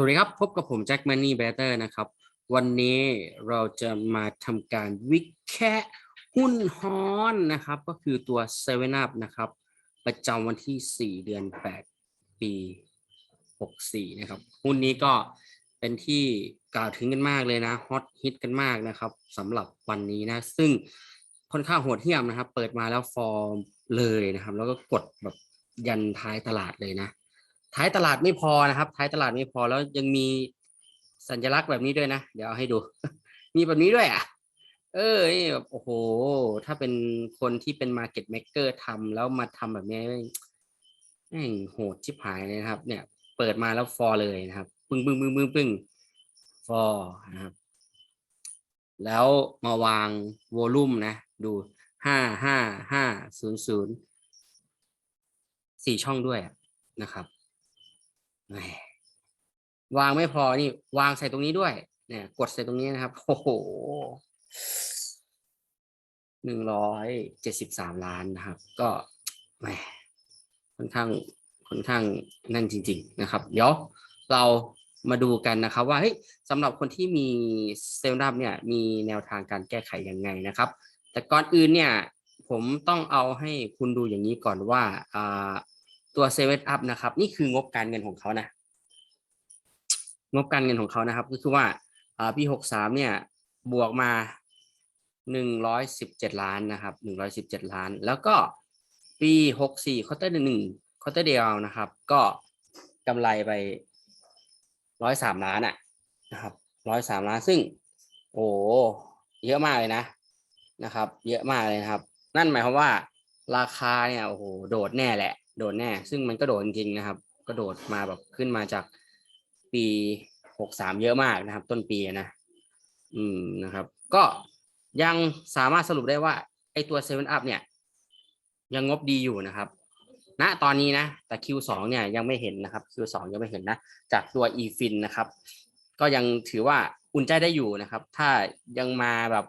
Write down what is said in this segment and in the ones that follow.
วัสดีครับพบกับผมแจ็คมันนี่เบเตอร์นะครับ วันนี้เราจะมาทำการวิแคะหุ้นฮอนนะครับ ก็คือตัว7 Up นะครับ ประจำวันที่ 4 เดือน 8 ปี 64 นะครับ หุ้นนี้ก็เป็นที่กล่าวถึงกันมากเลยนะฮอตฮิตกันมากนะครับสำหรับวันนี้นะ ซึ่งค่อนข้างโหดเหี้ยมนะครับ เปิดมาแล้วฟอร์มเลยนะครับ แล้วก็กดแบบยันท้ายตลาดเลยนะ ท้ายตลาดไม่พอนะครับ ท้ายตลาดไม่พอแล้วยังมีสัญลักษณ์แบบนี้ด้วยนะ เดี๋ยวเอาให้ดู มีแบบนี้ด้วยอะ เออนี่แบบโอ้โห ถ้าเป็นคนที่เป็นมาร์เก็ตเม k เกอร์ทำแล้วมาทำแบบนี้แม่งโหดชิบหายเลยนะครับ เนี่ย เปิดมาแล้วฟอร์เลยนะครับ ปึ้งปึ้งปึ้งปึ้งปึ้งฟอร์นะครับ แล้วมาวางวอลลุ่มนะ ดูห้าห้าห้าศูนย์ศูนย์สี่ช่องด้วยนะครับ วางไม่พอนี่ วางใส่ตรงนี้ด้วย เนี่ย กดใส่ตรงนี้นะครับ โอ้โหหนึ่งร้อยเจ็ดสิบสามล้านนะครับ ก็แหมค่อนข้างค่อนข้างนั่นจริง ๆ นะครับ เดี๋ยวเรามาดูกันนะครับ ว่าเฮ้ยสำหรับคนที่มีเซลล์ดับเนี่ย มีแนวทางการแก้ไขยังไงนะครับ แต่ก่อนอื่นเนี่ย ผมต้องเอาให้คุณดูอย่างนี้ก่อนว่าอ่า ตัวเซเว่นอัพนะครับ นี่คืองบการเงินของเขานะ งบการเงินของเขานะครับ ก็คือว่าปีหกสามเนี่ยบวกมาหนึ่งร้อยสิบเจ็ดล้านนะครับหนึ่งร้อยสิบเจ็ดล้าน แล้วก็ปีหกสี่คอเตอร์หนึ่งคอเตอร์เดียวนะครับ ก็กำไรไปร้อยสามล้านอะนะครับร้อยสามล้านซึ่ง โอ้เยอะมากเลยนะนะครับ เยอะมากเลยนะครับ นั่นหมายความว่าราคาเนี่ยโอ้โหโดดแน่แหละ โดดแน่ ซึ่งมันก็โดดจริงๆนะครับ ก็โดดมาแบบขึ้นมาจากปีหกสามเยอะมากนะครับ ต้นปีนะ อืมนะครับ ก็ยังสามารถสรุปได้ว่า ไอตัวเซเว่นอัพเนี่ย ยังงบดีอยู่นะครับณตอนนี้นะ แต่ Q2 เนี่ยยังไม่เห็นนะครับ Q2 ยังไม่เห็นนะ จากตัว eFin นะครับ ก็ยังถือว่าอุ่นใจได้อยู่นะครับ ถ้ายังมาแบบ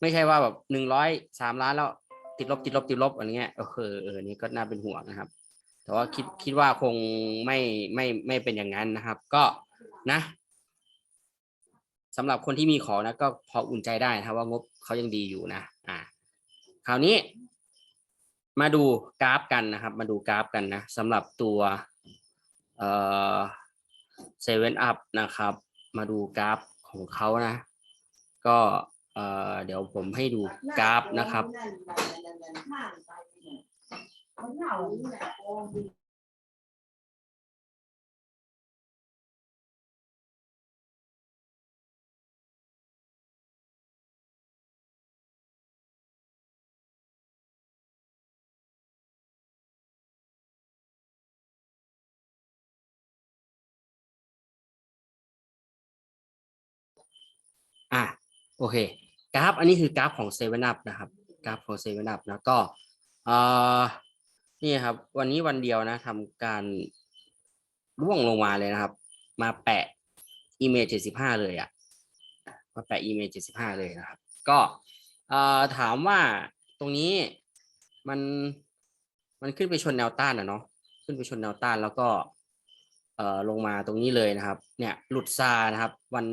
ไม่ใช่ว่าแบบหนึ่งร้อยสามล้านแล้ว ติดลบติดลบติดลบอะไรเงี้ยเออเออเออนี่ก็น่าเป็นห่วงนะครับ แต่ว่าคิดคิดว่าคงไม่ไม่ไม่เป็นอย่างนั้นนะครับ ก็นะสำหรับคนที่มีของนะก็พออุ่นใจได้นะครับว่างบเขายังดีอยู่นะ อ่า คราวนี้ มาดูกราฟกันนะครับ มาดูกราฟกันนะสำหรับตัวเอ่อเซเว่นอัพนะครับ มาดูกราฟของเขานะ ก็ เอ่อเดี๋ยวผมให้ดูกราฟนะครับ อะโอเค กราฟ อันนี้คือกราฟของเซเว่นอัพนะครับ กราฟของเซเว่นอัพนะก็เอ่อนี่ครับ วันนี้วันเดียวนะทำการร่วงลงมาเลยนะครับ มาแปะอีเมลเจ็ดสิบห้าเลยอะ่ะมาแปะอีเมลเจ็ดสิบห้าเลยนะครับ ก็เอ่อถามว่าตรงนี้มันมันขึ้นไปชนแนวต้านอะเนาะขึ้นไปชนแนวต้านแล้วก็ เอ่อลงมาตรงนี้เลยนะครับ เนี่ยหลุดซานะครับ วัน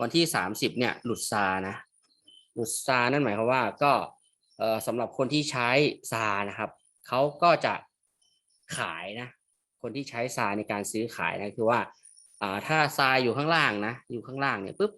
วันที่สามสิบเนี่ยหลุดซานะ หลุดซานั่นหมายความว่าก็สำหรับคนที่ใช้ซานะครับเขาก็จะขายนะคนที่ใช้ซาในการซื้อขายนะคือว่าถ้าซาอยู่ข้างล่างนะอยู่ข้างล่างเนี่ยปุ๊บ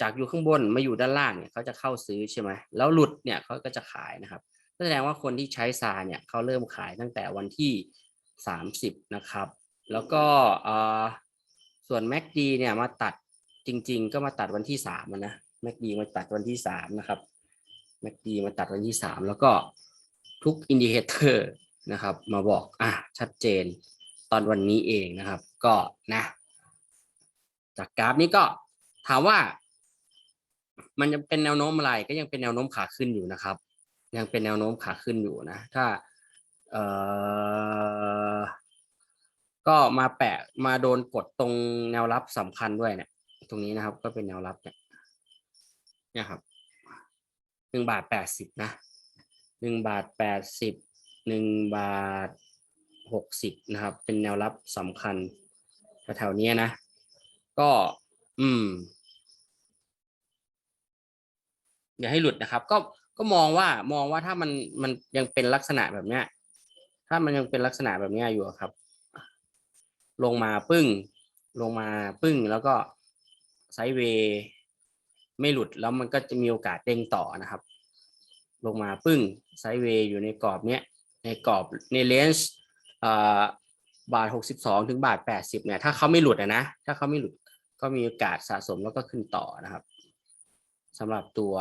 จากอยู่ข้างบนมาอยู่ด้านล่างเนี่ยเขาจะเข้าซื้อใช่ไหมแล้วหลุดเนี่ยเขาก็จะขายนะครับแสดงว่าคนที่ใช้ซาเนี่ยเขาเริ่มขายตั้งแต่วันที่สามสิบนะครับ แล้วก็ส่วน MACD เนี่ยมาตัดจริง ๆ ก็มาตัดวันที่สามนะ MACD มาตัดวันที่สามนะครับ MACD มาตัดวันที่สามแล้วก็ทุกอินดิเคเตอร์นะครับ มาบอกอะชัดเจนตอนวันนี้เองนะครับ ก็นะ จากกราฟนี้ก็ถามว่า มันจะเป็นแนวโน้มอะไรก็ยังเป็นแนวโน้มขาขึ้นอยู่นะครับ ยังเป็นแนวโน้มขาขึ้นอยู่นะ ถ้าเอ่อก็มาแปะมาโดนกดตรงแนวรับสำคัญด้วยเนี่ยตรงนี้นะครับ ก็เป็นแนวรับเนี่ย เนี่ยครับหนึ่งบาทแปดสิบนะหนึ่งบาทแปดสิบหนึ่งบาทหกสิบนะครับ เป็นแนวรับสำคัญแถวๆเนี้ยนะ ก็ อืมอย่าให้หลุดนะครับ ก็ก็มองว่ามองว่าถ้ามันมันยังเป็นลักษณะแบบเนี้ย ถ้ามันยังเป็นลักษณะแบบเนี้ยอยู่ครับ ลงมาปึ้ง ลงมาปึ้งแล้วก็ไซด์เวย์ ไม่หลุดแล้วมันก็จะมีโอกาสเด้งต่อนะครับ ลงมาปึ้งไซด์เวย์อยู่ในกรอบเนี้ยในกรอบในเลนส์บาทหกสิบสองถึงบาทแปดสิบเนี่ย ถ้าเขาไม่หลุดนะ ถ้าเขาไม่หลุดก็มีโอกาสสะสมแล้วก็ขึ้นต่อนะครับสำหรับตัว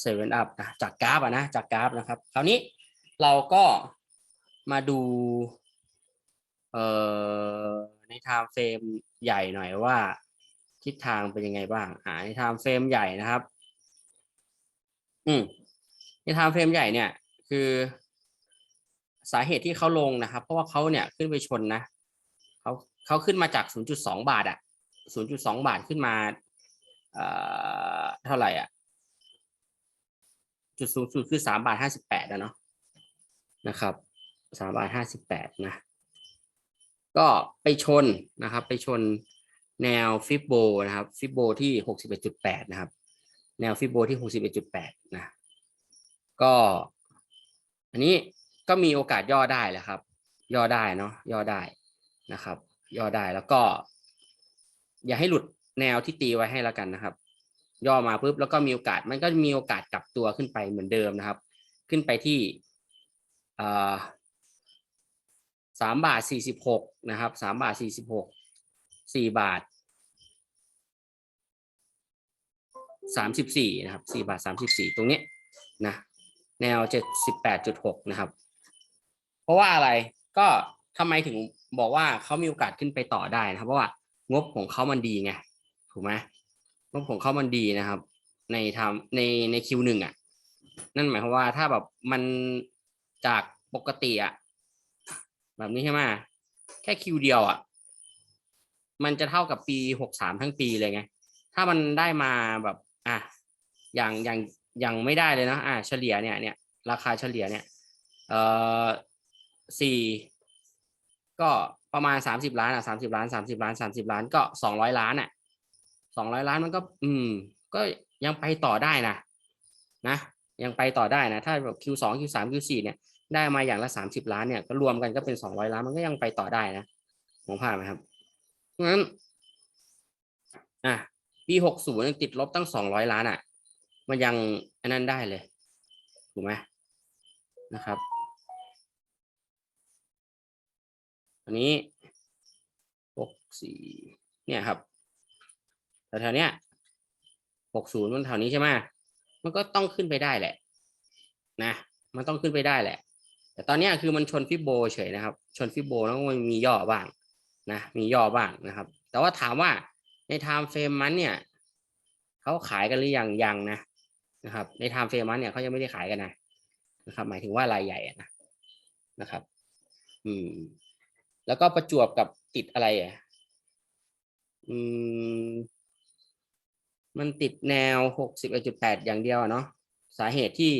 เซเว่นอัพนะจากกราฟอะนะจากกราฟนะครับ คราวนี้เราก็มาดูเอ่อในไทม์เฟรมใหญ่หน่อยว่า ทิศทางเป็นยังไงบ้าง อ่าในไทม์เฟรมใหญ่นะครับ อืมในไทม์เฟรมใหญ่เนี่ย คือสาเหตุที่เขาลงนะครับ เพราะว่าเขาเนี่ยขึ้นไปชนนะเขาเขาขึ้นมาจาก 0.2 บาทอะ 0.2 บาทขึ้นมาเอ่อเท่าไหร่อะ จุดสูงสุดคือ3บาท58นะเนาะนะครับ3บาท58นะ ก็ไปชนนะครับ ไปชน แนวฟิบโบนะครับฟิบโบที่61.8นะครับ แนวฟิบโบที่61.8นะก็ อันนี้ก็มีโอกาสย่อได้แหละครับ ย่อได้เนาะย่อได้นะครับ ย่อได้แล้วก็ อย่าให้หลุดแนวที่ตีไว้ให้แล้วกันนะครับ ย่อมาปุ๊บแล้วก็มีโอกาสมันก็มีโอกาสกลับตัวขึ้นไปเหมือนเดิมนะครับ ขึ้นไปที่สามบาทสี่สิบหกนะครับสามบาทสี่สิบหก สี่บาทสามสิบสี่นะครับสี่บาทสามสิบสี่ตรงนี้นะแนวเจ็ดสิบแปดจุดหกนะครับ เพราะว่าอะไรก็ทำไมถึงบอกว่าเขามีโอกาสขึ้นไปต่อได้นะครับ เพราะว่างบของเขามันดีไงถูกไหมงบของเขามันดีนะครับ ในทำในในคิวหนึ่งอะ นั่นหมายความว่าถ้าแบบมันจากปกติอะแบบนี้ใช่ไหมแค่คิวเดียวอะ มันจะเท่ากับปีหกสามทั้งปีเลยไง ถ้ามันได้มาแบบ อะอย่างอย่างอย่างไม่ได้เลยนะอะเฉลี่ยเนี่ยเนี่ยราคาเฉลี่ยเนี่ย เอ่อสี่ก็ประมาณสามสิบล้านอะสามสิบล้านสามสิบล้านสามสิบล้านก็สองร้อยล้านอะสองร้อยล้านมันก็ อืม ก็ยังไปต่อได้นะนะยังไปต่อได้นะ ถ้าแบบ Q สอง Q สาม Q สี่เนี่ยได้มาอย่างละสามสิบล้านเนี่ยก็รวมกันก็เป็นสองร้อยล้านมันก็ยังไปต่อได้นะมองภาพไหมครับ เพราะฉะนั้น อะปีหกศูนย์ติดลบตั้งสองร้อยล้านอะ มันยังอันนั้นได้เลย ถูกไหมนะครับอันนี้หกสี่เนี่ยครับแถวๆเนี้ยหกศูนย์มันแถวนี้ใช่ไหมมันก็ต้องขึ้นไปได้แหละ นะ มันต้องขึ้นไปได้แหละ แต่ตอนนี้คือมันชนฟิโบเฉยนะครับ ชนฟิโบแล้วมันมีย่อบ้าง นะมีย่อบ้างนะครับ แต่ว่าถามว่าในไทม์เฟรมมันเนี่ยเขาขายกันหรือยังยังนะนะครับ ในไทม์เฟรมมันเนี่ยเขายังไม่ได้ขายกันนะนะครับ หมายถึงว่ารายใหญ่นะนะครับ อืม แล้วก็ประจวบกับติดอะไรอะอืม มันติดแนวหกสิบเอ็ดจุดแปดอย่างเดียวเนาะสาเหตุที่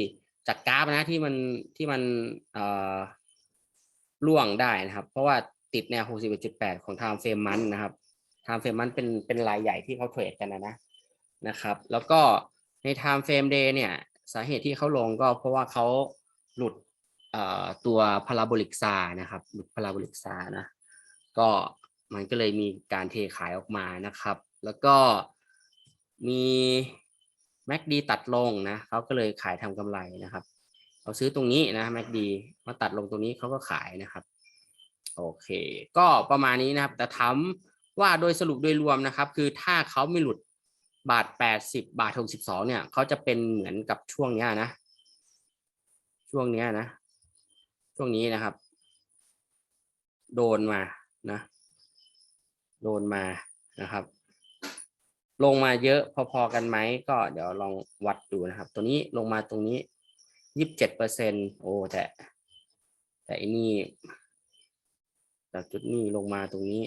จากกราฟนะที่มันที่มันเอ่อล่วงได้นะครับ เพราะว่า ติดแนวหกสิบเอ็ดจุดแปดของไทม์เฟรมมันนะครับไทม์เฟรมมันเป็นเป็นรายใหญ่ที่เขาเทรดกันนะนะนะครับ แล้วก็ในไทม์เฟรมเดย์เนี่ย สาเหตุที่เขาลงก็เพราะว่าเขาหลุดตัวพาราโบลิกซานะครับ หลุดพาราโบลิกซานะ ก็มันก็เลยมีการเทขายออกมานะครับ แล้วก็มี MACD ตัดลงนะเขาก็เลยขายทำกำไรนะครับเขาซื้อตรงนี้นะ MACD มาตัดลงตรงนี้เขาก็ขายนะครับ โอเค ก็ประมาณนี้นะครับ แต่ถามว่าโดยสรุปโดยรวมนะครับ คือถ้าเขาไม่หลุดบาทแปดสิบบาทหกสิบสองเนี่ยเขาจะเป็นเหมือนกับช่วงเนี้ยนะ ช่วงเนี้ยนะ ช่วงนี้นะครับ โดนมานะ โดนมานะครับ ลงมาเยอะพอๆกันไหมก็เดี๋ยวลองวัดดูนะครับ ตัวนี้ลงมาตรงนี้ยี่สิบเจ็ดเปอร์เซ็นโอ้แต่แต่อันนี้ จากจุดนี้ลงมาตรงนี้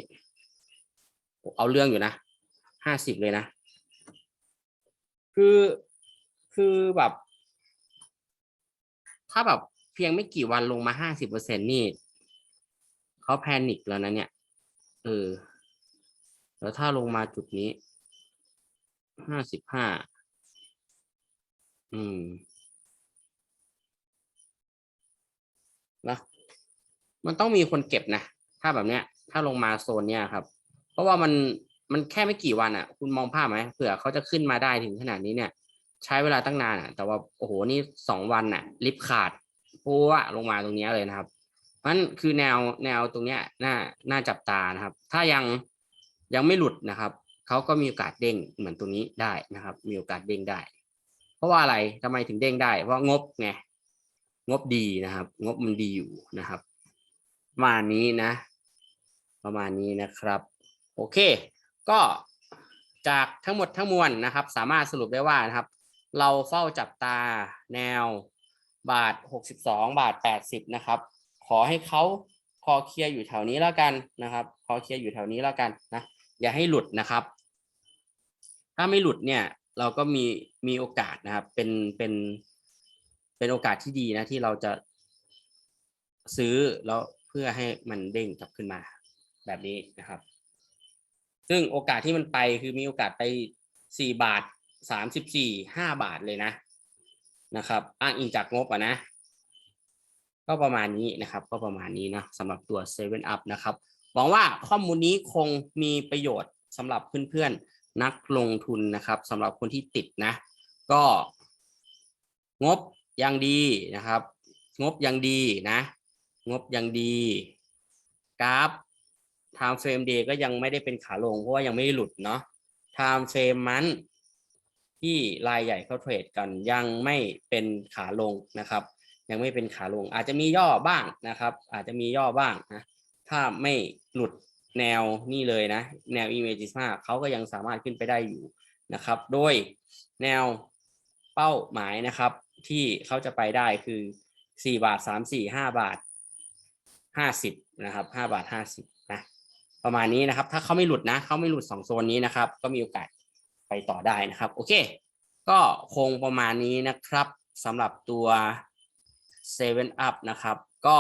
เอาเรื่องอยู่นะห้าสิบเลยนะ คือคือแบบ ถ้าแบบเพียงไม่กี่วันลงมาห้าสิบเปอร์เซ็นนี่เขาแพนิคแล้วนะเนี่ย เออ แล้วถ้าลงมาจุดนี้ห้าสิบห้าอืมนะมันต้องมีคนเก็บนะ ถ้าแบบเนี้ย ถ้าลงมาโซนเนี้ยครับ เพราะว่ามันมันแค่ไม่กี่วันอะ คุณมองภาพไหมเผื่อเขาจะขึ้นมาได้ถึงขนาดนี้เนี่ย ใช้เวลาตั้งนานอะ แต่ว่าโอ้โหนี่สองวันอะ ลิฟขาดพัวลงมาตรงนี้เลยนะครับมันคือแนวแนวตรงเนี้ยน่าน่าจับตานะครับ ถ้ายังยังไม่หลุดนะครับเขาก็มีโอกาสเด้งเหมือนตรงนี้ได้นะครับ มีโอกาสเด้งได้ เพราะว่าอะไรทำไมถึงเด้งได้ เพราะงบไงงบดีนะครับ งบมันดีอยู่นะครับ มานี้นะ ประมาณนี้นะครับ โอเค ก็จากทั้งหมดทั้งมวลนะครับ สามารถสรุปได้ว่านะครับ เราเฝ้าจับตาแนวบาท 62 บาท 80 นะครับ ขอให้เขาคอเคลียร์อยู่แถวนี้แล้วกันนะครับ คอเคลียร์อยู่แถวนี้แล้วกันนะ อย่าให้หลุดนะครับ ถ้าไม่หลุดเนี่ย เราก็มีมีโอกาสนะครับ เป็นเป็นเป็นโอกาสที่ดีนะที่เราจะซื้อแล้วเพื่อให้มันเด้งกลับขึ้นมา แบบนี้นะครับ ซึ่งโอกาสที่มันไปคือมีโอกาสไปสี่บาทสามสิบสี่ห้าบาทเลยนะนะครับ อ้างอิงจากงบอะนะ ก็ประมาณนี้นะครับ ก็ประมาณนี้นะสำหรับตัว7 up นะครับหวังว่าข้อมูลนี้คงมีประโยชน์สำหรับเพื่อนๆนักลงทุนนะครับสำหรับคนที่ติดนะ ก็งบยังดีนะครับ งบยังดีนะ งบยังดี กราฟ time frame day ก็ยังไม่ได้เป็นขาลง เพราะว่ายังไม่ได้หลุดเนาะ time frame มันที่รายใหญ่เขาเทรดกันยังไม่เป็นขาลงนะครับ ยังไม่เป็นขาลง อาจจะมีย่อบ้างนะครับ อาจจะมีย่อบ้างนะถ้าไม่หลุดแนวนี่เลยนะ แนว image 5เขาก็ยังสามารถขึ้นไปได้อยู่นะครับ โดยแนวเป้าหมายนะครับ ที่เขาจะไปได้คือ 4 บาท 3 4 5 บาท 50 นะครับ 5 บาท 50 ประมาณนี้นะครับ ถ้าเขาไม่หลุดนะเขาไม่หลุด 2 โซนนี้นะครับ ก็มีโอกาสไปต่อได้นะครับ โอเค ก็คงประมาณนี้นะครับสำหรับตัว7 up นะครับ ก็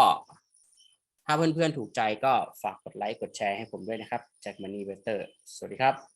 ถ้าเพื่อนๆถูกใจก็ฝากกดไลค์กดแชร์ให้ผมด้วยนะครับจาก Money Better สวัสดีครับ